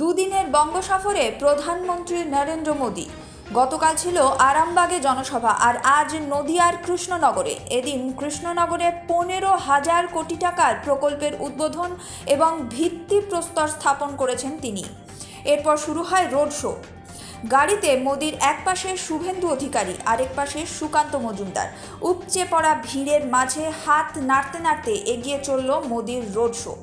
দুদিনের বঙ্গ সফরে প্রধানমন্ত্রী নরেন্দ্র মোদী। গতকাল ছিল আরামবাগে জনসভা আর আজ নদিয়ার কৃষ্ণনগরে। এদিন কৃষ্ণনগরে পনেরো হাজার কোটি টাকার প্রকল্পের উদ্বোধন এবং ভিত্তিপ্রস্তর স্থাপন করেছেন তিনি। এরপর শুরু হয় রোড শো। গাড়িতে মোদির এক পাশে শুভেন্দু অধিকারী, আরেক পাশে সুকান্ত মজুমদার। উপচে পড়া ভিড়ের মাঝে হাত নাড়তে নাড়তে এগিয়ে চলল মোদির রোড শো।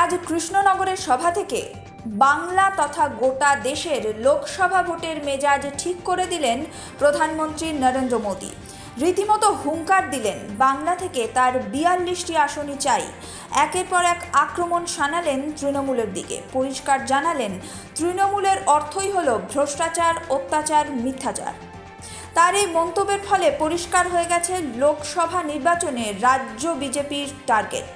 আজ কৃষ্ণনগরের সভা থেকে বাংলা তথা গোটা দেশের লোকসভা ভোটের মেজাজ ঠিক করে দিলেন প্রধানমন্ত্রী নরেন্দ্র মোদী। রীতিমতো হুঙ্কার দিলেন বাংলা থেকে তার বিয়াল্লিশটি আসনই চাই। একের পর এক আক্রমণ শানালেন তৃণমূলের দিকে। পরিষ্কার জানালেন, তৃণমূলের অর্থই হল ভ্রষ্টাচার, অত্যাচার, মিথ্যাচার। তার এই মন্তব্যের ফলে পরিষ্কার হয়ে গেছে লোকসভা নির্বাচনে রাজ্য বিজেপির টার্গেট।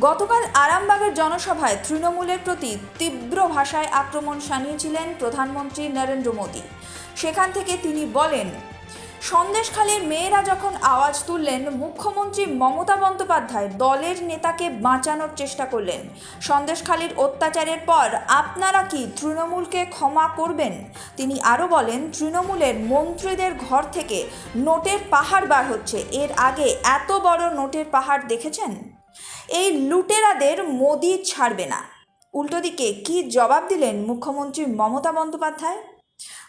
গতকাল আরামবাগের জনসভায় তৃণমূলের প্রতি তীব্র ভাষায় আক্রমণ শানিয়েছিলেন প্রধানমন্ত্রী নরেন্দ্র মোদী। সেখান থেকে তিনি বলেন, সন্দেশখালীর মেয়েরা যখন আওয়াজ তুললেন, মুখ্যমন্ত্রী মমতা বন্দ্যোপাধ্যায় দলের নেতাকে বাঁচানোর চেষ্টা করলেন। সন্দেশখালীর অত্যাচারের পর আপনারা কি তৃণমূলকে ক্ষমা করবেন? তিনি আরও বলেন, তৃণমূলের মন্ত্রীদের ঘর থেকে নোটের পাহাড় বার হচ্ছে। এর আগে এত বড় নোটের পাহাড় দেখেছেন? এই লুটেরাদের মোদি ছাড়বে না। উল্টো দিকে কী জবাব দিলেন মুখ্যমন্ত্রী মমতা বন্দ্যোপাধ্যায়?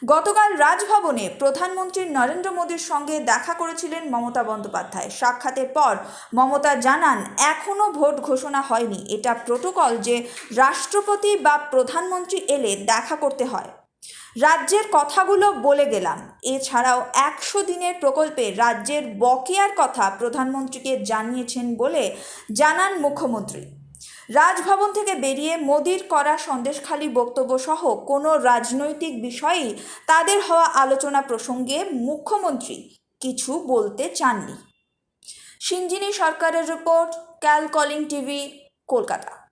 গতকাল রাজভবনে প্রধানমন্ত্রী নরেন্দ্র মোদীর সঙ্গে দেখা করেছিলেন মমতা বন্দ্যোপাধ্যায়। সাক্ষাতের পর মমতা জানান এখনও ভোট ঘোষণা হয়নি। এটা প্রোটোকল যে রাষ্ট্রপতি বা প্রধানমন্ত্রী এলে দেখা করতে হয়। রাজ্যের কথাগুলো বলে গেলাম। এছাড়াও একশো দিনের প্রকল্পে রাজ্যের বকেয়ার কথা প্রধানমন্ত্রীকে জানিয়েছেন বলে জানান মুখ্যমন্ত্রী। রাজভবন থেকে বেরিয়ে মোদির করা সন্দেশখালী বক্তব্য সহ কোনো রাজনৈতিক বিষয়েই তাদের হওয়া আলোচনা প্রসঙ্গে মুখ্যমন্ত্রী কিছু বলতে চাননি। সিঞ্জিনী সরকারের report Cal calling TV, Kolkata.